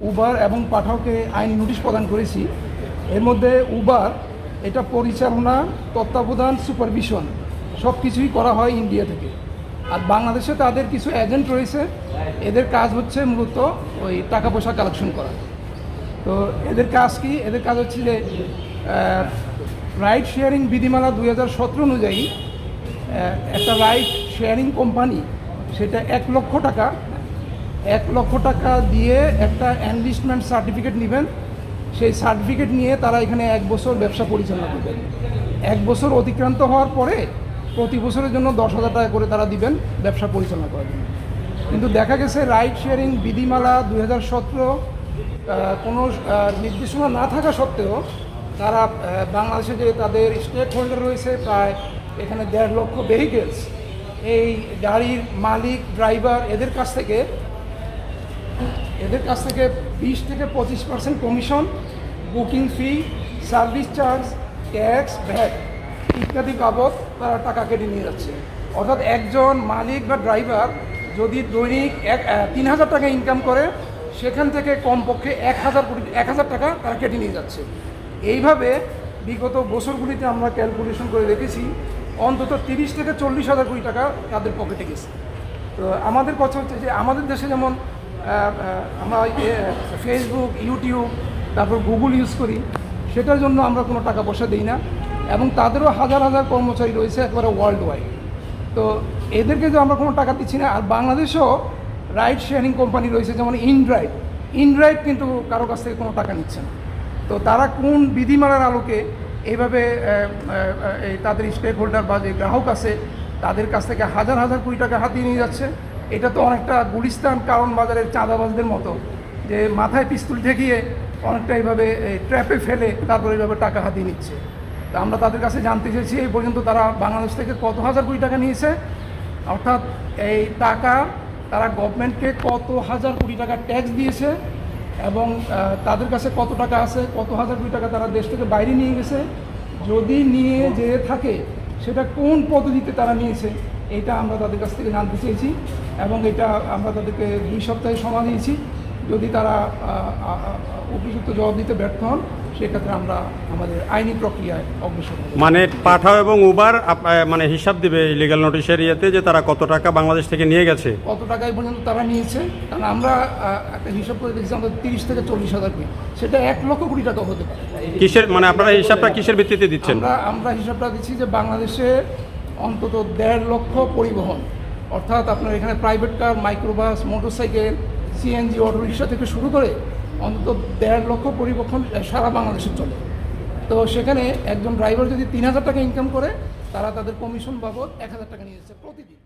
Uber এবং পাঠাওকে আইনি notice প্রদান করেছি। এর মধ্যে উবার এটা পরিচালনা, তত্ত্বাবধান সুপারভিশন সব কিছুই করা হয় ইন্ডিয়া থেকে। আর বাংলাদেশে তাদের কিছু এজেন্ট রয়েছে। এদের কাজ হচ্ছে মূলত ওই টাকা পয়সা কালেকশন করা। তো এদের কাজ কি? এদের কাজ হচ্ছে যে রাইড শেয়ারিং বিধিমালা দুই হাজার সতেরো অনুযায়ী একটা রাইড শেয়ারিং কোম্পানি সেটা এক লক্ষ টাকা এক লক্ষ টাকা দিয়ে একটা এনলিস্টমেন্ট সার্টিফিকেট নেবেন। সেই সার্টিফিকেট নিয়ে তারা এখানে এক বছর ব্যবসা পরিচালনা করবেন। এক বছর অতিক্রান্ত হওয়ার পরে প্রতি বছরের জন্য দশ হাজার টাকা করে তারা দিবেন ব্যবসা পরিচালনা করার জন্য। কিন্তু দেখা গেছে রাইড শেয়ারিং বিধিমালা দুই হাজার সতেরো কোনো নির্দেশনা না থাকা সত্ত্বেও তারা বাংলাদেশে যে তাদের স্টেক হোল্ডার রয়েছে প্রায় এখানে দেড় লক্ষ ভেহিকেলস এই গাড়ির মালিক ড্রাইভার এদের কাছ থেকে এদের কাছ থেকে বিশ থেকে পঁচিশ percent commission booking fee service charge tax VAT ইত্যাদি বাবদ তারা টাকা কেটে নিয়ে যাচ্ছে। অর্থাৎ একজন মালিক বা ড্রাইভার যদি দৈনিক এক তিন হাজার টাকা ইনকাম করে, সেখান থেকে কমপক্ষে এক হাজার কোটি, এক হাজার টাকা তারা কেটে নিয়ে যাচ্ছে। এইভাবে বিগত বছরগুলিতে আমরা ক্যালকুলেশন করে দেখেছি, অন্তত তিরিশ থেকে চল্লিশ হাজার কোটি টাকা তাদের পকেটে গেছে। তো আমাদের কথা হচ্ছে যে আমাদের দেশে যেমন আমরা ফেসবুক ইউটিউব তারপর গুগল ইউজ করি। সেটার জন্য আমরা কোনো টাকা পয়সা দিই না। এবং তাদেরও হাজার হাজার কর্মচারী রয়েছে একবারে ওয়ার্ল্ড ওয়াইড তো এদেরকে যে আমরা কোনো টাকা দিচ্ছি না, আর বাংলাদেশেও রাইড শেয়ারিং কোম্পানি রয়েছে, যেমন ইনড্রাইভ ইনড্রাইভ কিন্তু কারও কাছ থেকে কোনো টাকা নিচ্ছে না। তো তারা কোন বিধিমালার আলোকে এইভাবে তাদের স্টেক হোল্ডার বা যে গ্রাহক আছে, তাদের কাছ থেকে হাজার হাজার কোটি টাকা হাতিয়ে নিয়ে যাচ্ছে। এটা তো অনেকটা গুলিস্তান কারণ বাজারের চাঁদাবাজদের মতো, যে মাথায় পিস্তুল ঠেকিয়ে অনেকটা এইভাবে ট্র্যাপে ফেলে তারপর এইভাবে টাকা হাতিয়ে নিচ্ছে। তা আমরা তাদের কাছে জানতে চেয়েছি, এই পর্যন্ত তারা বাংলাদেশ থেকে কত হাজার কোটি টাকা নিয়েছে? অর্থাৎ এই টাকা তারা গভর্নমেন্টকে কত হাজার কোটি টাকা ট্যাক্স দিয়েছে এবং তাদের কাছে কত টাকা আছে, কত হাজার কোটি টাকা তারা দেশ থেকে বাইরে নিয়ে গেছে? যদি নিয়ে যেয়ে থাকে সেটা কোন পদ্ধতিতে তারা নিয়েছে, এটা আমরা তাদের কাছ থেকে জানতে চেয়েছি এবং এটা আমরা তাদেরকে দুই সপ্তাহে সময় দিয়েছি। যদি তারা উপযুক্ত জবাব দিতে ব্যর্থ হন সেক্ষেত্রে আমরা আমাদের আইনি প্রক্রিয়ায় অগ্রসর হব মানে পাঠাও এবং উবার মানে হিসাব দিবে লিগ্যাল নোটিশের ইয়েতে যে তারা কত টাকা বাংলাদেশ থেকে নিয়ে গেছে। কত টাকায় পর্যন্ত তারা নিয়েছে? কারণ আমরা একটা হিসাব করে দেখেছি আমাদের তিরিশ থেকে চল্লিশ হাজার কোটি সেটা এক লক্ষ কোটি টাকা হতে পারে। কিসের মানে আপনারা হিসাবটা কিসের ভিত্তিতে দিচ্ছেন? আমরা আমরা হিসাবটা দিচ্ছি যে বাংলাদেশে অন্তত দেড় লক্ষ পরিবহন। অর্থাৎ আপনার এখানে private car microbus motorcycle CNG auto rickshaw থেকে শুরু করে অন্তত দেড় লক্ষ পরিবহন সারা বাংলাদেশে চলে। তো সেখানে একজন ড্রাইভার যদি তিন হাজার টাকা ইনকাম করে, তারা তাদের কমিশন বাবদ এক হাজার টাকা নিয়ে যাচ্ছে প্রতিদিন।